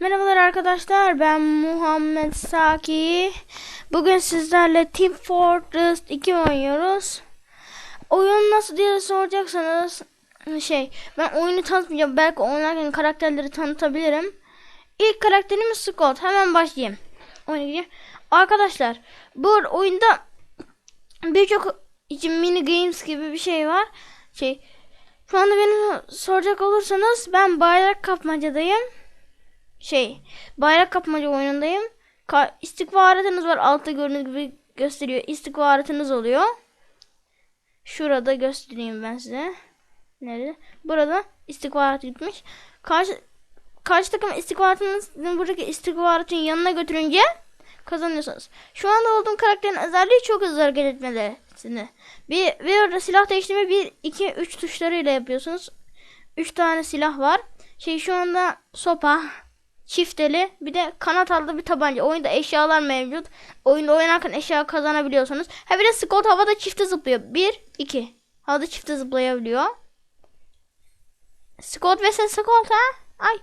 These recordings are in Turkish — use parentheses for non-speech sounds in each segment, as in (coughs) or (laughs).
Merhabalar arkadaşlar ben Muhammed Saki. Bugün sizlerle Team Fortress 2 oynuyoruz. Oyun nasıl diye soracaksanız şey ben oyunu tanıtmayacağım. Belki oynarken karakterleri tanıtabilirim. İlk karakterimiz Scott. Hemen başlayayım. Oyuna gireyim. Arkadaşlar bu oyunda birçok için mini games gibi bir şey var. Şey şu anda beni soracak olursanız ben bayrak kapmacadayım şey bayrak kapmaca oyunundayım. Ka- istihbaratınız var altta gördüğünüz gibi gösteriyor. İstihbaratınız oluyor. Şurada göstereyim ben size. Nerede? Burada istihbarat gitmiş. Karşı karşı takım istihbaratınızın buradaki istihbaratın yanına götürünce kazanıyorsunuz. Şu anda olduğum karakterin özelliği çok hızlı hareket etmelisini. Bir, bir orada silah değiştirme 1, 2, 3 tuşlarıyla yapıyorsunuz. 3 tane silah var. Şey şu anda sopa, çifteli bir de kanat aldı bir tabanca. Oyunda eşyalar mevcut. Oyunda oynarken eşya kazanabiliyorsunuz. Ha bir de Scott havada çifte zıplıyor. 1 2. Havada çifte zıplayabiliyor. Scott ve Scott ha? Ay.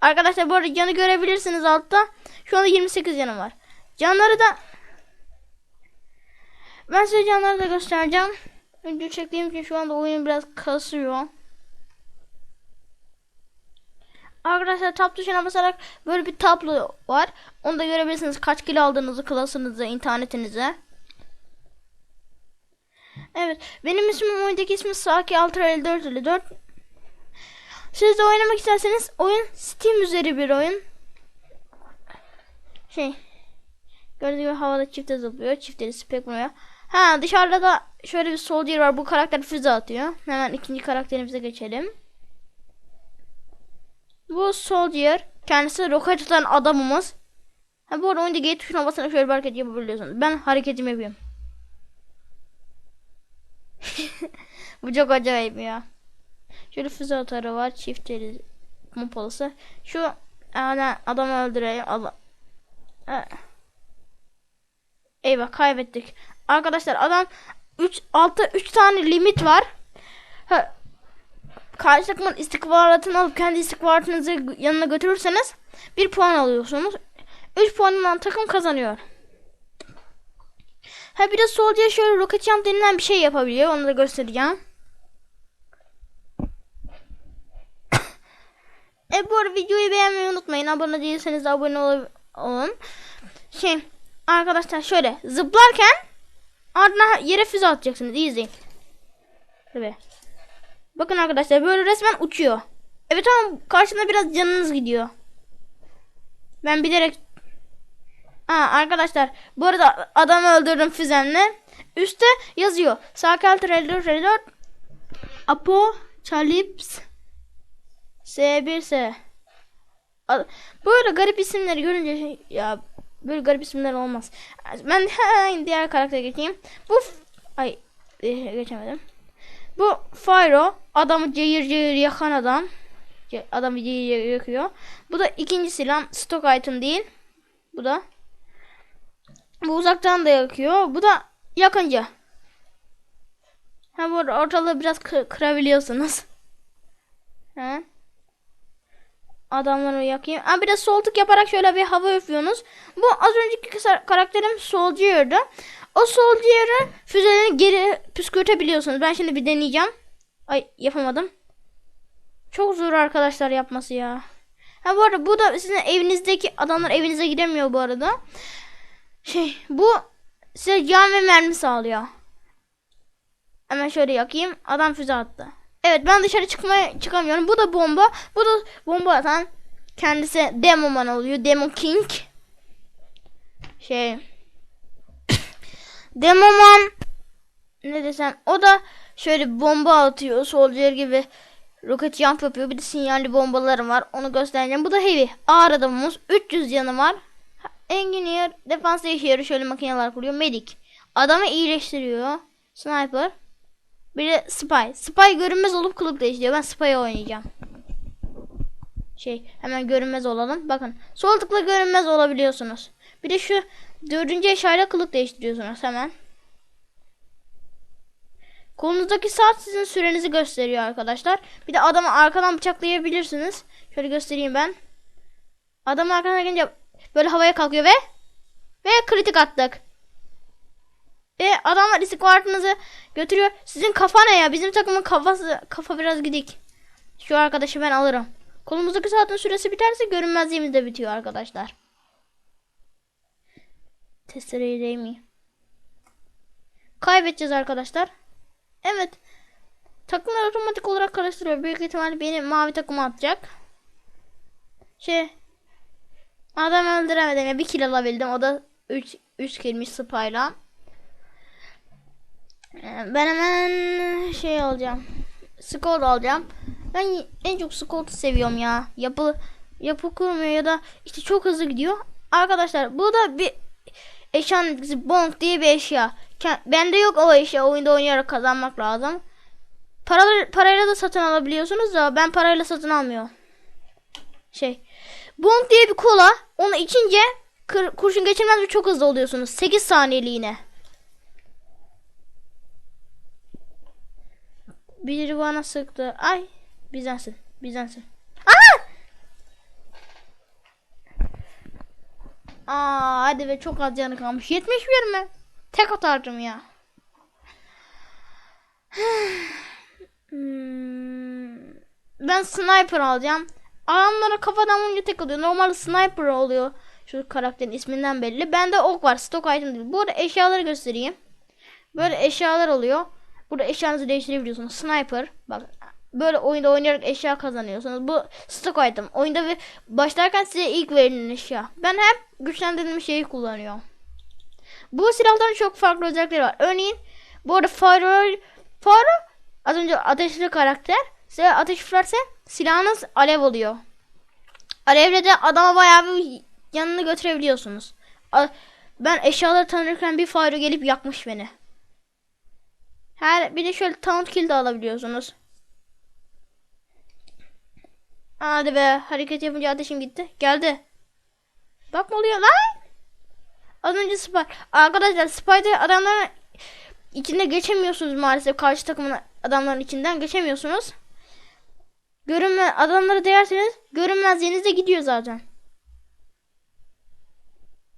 Arkadaşlar bu arada canı görebilirsiniz altta. Şu anda 28 canım var. Canları da ben size canları da göstereceğim. Video çektiğim için şu anda oyun biraz kasıyor. Arkadaşlar tab tuşuna basarak böyle bir tablo var. Onu da görebilirsiniz. Kaç kilo aldığınızı, klasınızı, internetinize. Evet. Benim ismim oyundaki ismi Saki Ultra 54 54. Siz de oynamak isterseniz oyun Steam üzeri bir oyun. Şey. Gördüğünüz gibi havada çifte zıplıyor. Çiftleri spek vuruyor. Ha dışarıda da şöyle bir soldier var. Bu karakter füze atıyor. Hemen ikinci karakterimize geçelim. Bu Soldier. Kendisi roket atan adamımız. Ha bu arada oyunda G tuşuna basarak şöyle bir hareket yapabiliyorsunuz. Ben hareketimi yapıyorum. (laughs) bu çok acayip ya. Şöyle füze atarı var. Çift eli pompalısı. Şu yani adamı öldüreyim. Allah. Eyvah kaybettik. Arkadaşlar adam 3 6 3 tane limit var. Ha, karşı takımın istihbaratını alıp kendi istihbaratınızı yanına götürürseniz bir puan alıyorsunuz. 3 puanından takım kazanıyor. Ha bir de solcuya şöyle roket jump denilen bir şey yapabiliyor. Onu da göstereceğim. (coughs) e bu arada videoyu beğenmeyi unutmayın. Abone değilseniz de abone ol olun. Şey arkadaşlar şöyle zıplarken ardına yere füze atacaksınız. İyi izleyin. Tabii. Bakın arkadaşlar böyle resmen uçuyor. Evet ama karşında biraz canınız gidiyor. Ben bilerek Aa, arkadaşlar bu arada adamı öldürdüm füzenle. Üste yazıyor. Sakal Trailer Trailer Apo Chalips S1S Böyle garip isimleri görünce ya böyle garip isimler olmaz. Ben (laughs) diğer karaktere geçeyim. Bu ay geçemedim. Bu Fyro adamı cayır cayır yakan adam. Adamı cayır cayır yakıyor. Bu da ikinci silah stock item değil. Bu da. Bu uzaktan da yakıyor. Bu da yakınca. Ha bu ortalığı biraz kır kırabiliyorsunuz. (laughs) He. Adamları yakayım. Ha bir de sol tık yaparak şöyle bir hava üflüyorsunuz. Bu az önceki karakterim Soldier'dı. O Soldier'ı füzelerini geri püskürtebiliyorsunuz. Ben şimdi bir deneyeceğim. Ay yapamadım. Çok zor arkadaşlar yapması ya. Ha bu arada bu da sizin evinizdeki adamlar evinize giremiyor bu arada. Şey bu size can ve mermi sağlıyor. Hemen şöyle yakayım. Adam füze attı. Evet ben dışarı çıkmaya çıkamıyorum. Bu da bomba. Bu da bomba atan kendisi Demoman oluyor. Demon King. Şey Demoman ne desem o da şöyle bomba atıyor. Soldier gibi roket jump yapıyor. Bir de sinyalli bombalarım var. Onu göstereceğim. Bu da heavy. Ağır adamımız. 300 yanı var. Engineer defans yaşıyor. Şöyle makineler kuruyor. Medic. Adamı iyileştiriyor. Sniper. Bir de Spy. Spy görünmez olup kılık değiştiriyor. Ben Spy'ı oynayacağım. Şey hemen görünmez olalım. Bakın sol tıkla görünmez olabiliyorsunuz. Bir de şu dördüncü eşyayla kılık değiştiriyorsunuz hemen. Kolunuzdaki saat sizin sürenizi gösteriyor arkadaşlar. Bir de adamı arkadan bıçaklayabilirsiniz. Şöyle göstereyim ben. Adam arkasına gelince böyle havaya kalkıyor ve ve kritik attık. Ve adamlar istihbaratınızı götürüyor. Sizin kafa ne ya? Bizim takımın kafası kafa biraz gidik. Şu arkadaşı ben alırım. Kolumuzdaki saatin süresi biterse görünmezliğimiz de bitiyor arkadaşlar. Testereyi değmiyor. Kaybedeceğiz arkadaşlar. Evet. Takımlar otomatik olarak karıştırıyor. Büyük ihtimalle beni mavi takıma atacak. Şey. Adam öldüremedim. Bir kill alabildim. O da 3 3 killmiş spayla. Ee, Ben hemen şey alacağım. Skor alacağım. Ben en çok skoru seviyorum ya. Yapı yapı kurmuyor ya da işte çok hızlı gidiyor. Arkadaşlar bu da bir eşyanın etkisi bonk diye bir eşya. Bende yok o eşya. Oyunda oynayarak kazanmak lazım. Paraları, parayla da satın alabiliyorsunuz da ben parayla satın almıyorum. Şey. Bonk diye bir kola. Onu içince kır- kurşun geçirmez ve çok hızlı oluyorsunuz. 8 saniyeliğine. Biri bana sıktı. Ay. Bizdensin. Bizdensin. Aa! Aa hadi be çok az canı kalmış. 71 mi? Tek atardım ya. (sighs) Ben sniper alacağım. Adamlara kafadan vurunca tek alıyor. Normalde sniper oluyor. Şu karakterin isminden belli. Bende ok var. Stock item değil. Bu eşyaları göstereyim. Böyle eşyalar oluyor. Burada eşyanızı değiştirebiliyorsunuz. Sniper. Bak böyle oyunda oynayarak eşya kazanıyorsunuz. Bu stock item. Oyunda ve başlarken size ilk verilen eşya. Ben hep güçlendirilmiş şeyi kullanıyorum. Bu silahların çok farklı özellikleri var. Örneğin bu arada Fire, Fire az önce ateşli karakter. Size ateş fırlarsa silahınız alev oluyor. Alevle de adama bayağı bir yanını götürebiliyorsunuz. Ben eşyaları tanırken bir Fire gelip yakmış beni. Her bir de şöyle taunt kill de alabiliyorsunuz. Hadi be hareket yapınca ateşim gitti. Geldi. Bak ne oluyor lan? Az önce Spy. Arkadaşlar Spy'de adamların içinde geçemiyorsunuz maalesef. Karşı takımın adamların içinden geçemiyorsunuz. Görünme adamları değerseniz görünmezliğiniz de gidiyor zaten.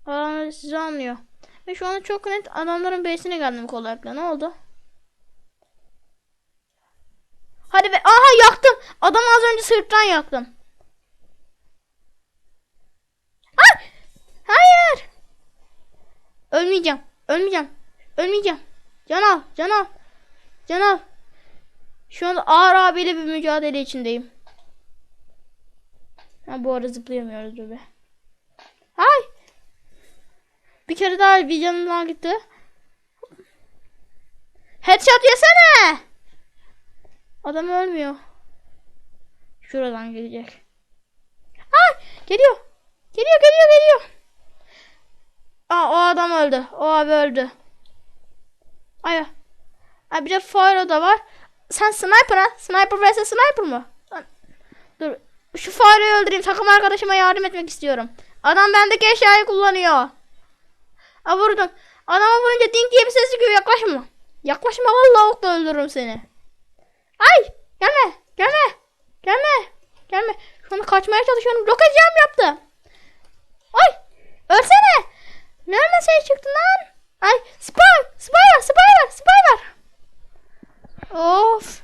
Adamlar sizi anlıyor. Ve şu anda çok net adamların base'ine geldim kolaylıkla. Ne oldu? Hadi be. Aha yaktım. Adamı az önce sırttan yaktım. Ay! Hayır. Ölmeyeceğim. Ölmeyeceğim. Ölmeyeceğim. Can al. Can al. Şu anda ağır abiyle bir mücadele içindeyim. Ha, bu arada zıplayamıyoruz bebe. Hay. Bir kere daha bir canım daha gitti. Headshot yesene. Adam ölmüyor. Şuradan gelecek. Ay geliyor. Geliyor geliyor geliyor. Aa o adam öldü. O abi öldü. Ay. Ay bir de Fire da var. Sen sniper ha? Sniper vs sniper mı? Dur. Şu fareyi öldüreyim. Takım arkadaşıma yardım etmek istiyorum. Adam bendeki eşyayı kullanıyor. Aa vurdum. Adama vurunca ding diye bir ses çıkıyor. Yaklaşma. Yaklaşma vallahi okla öldürürüm seni. Ay gelme gelme gelme gelme. Şu anda kaçmaya çalışıyorum. Roket jump yaptı. Ay ölsene. Ne ölmeseye çıktın lan? Ay spy spy spy spy. Of.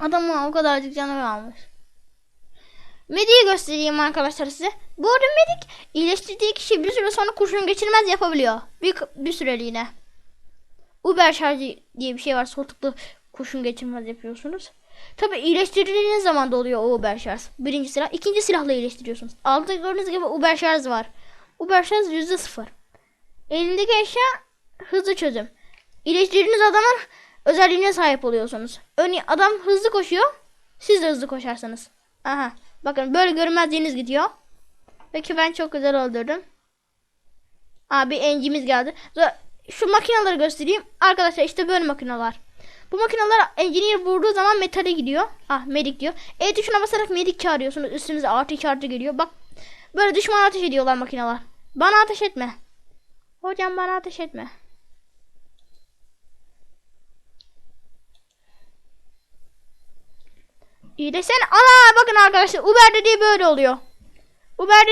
Adamın o kadarcık canı kalmış. Medi'yi göstereyim arkadaşlar size. Bu arada Medik iyileştirdiği kişi bir süre sonra kurşun geçirmez yapabiliyor. Bir, bir süreliğine. Uber şarjı diye bir şey var. Sol kurşun geçirmez yapıyorsunuz. Tabi iyileştirdiğiniz zaman da oluyor o Uber şarj. Birinci silah. ikinci silahla iyileştiriyorsunuz. Altta gördüğünüz gibi Uber şarj var. Uber şarj yüzde sıfır. Elindeki eşya hızlı çözüm. İyileştirdiğiniz adamın özelliğine sahip oluyorsunuz. Örneğin adam hızlı koşuyor. Siz de hızlı koşarsanız. Aha. Bakın böyle görünmezliğiniz gidiyor. Peki ben çok güzel öldürdüm. Abi encimiz geldi. Şu makineleri göstereyim. Arkadaşlar işte böyle makineler. Bu makineler engineer vurduğu zaman metale gidiyor. Ah medik diyor. E tuşuna basarak medik çağırıyorsunuz. Üstünüze artı iki artı geliyor. Bak böyle düşman ateş ediyorlar makineler. Bana ateş etme. Hocam bana ateş etme. İyi de sen ana bakın arkadaşlar Uber dediği böyle oluyor. Uber'de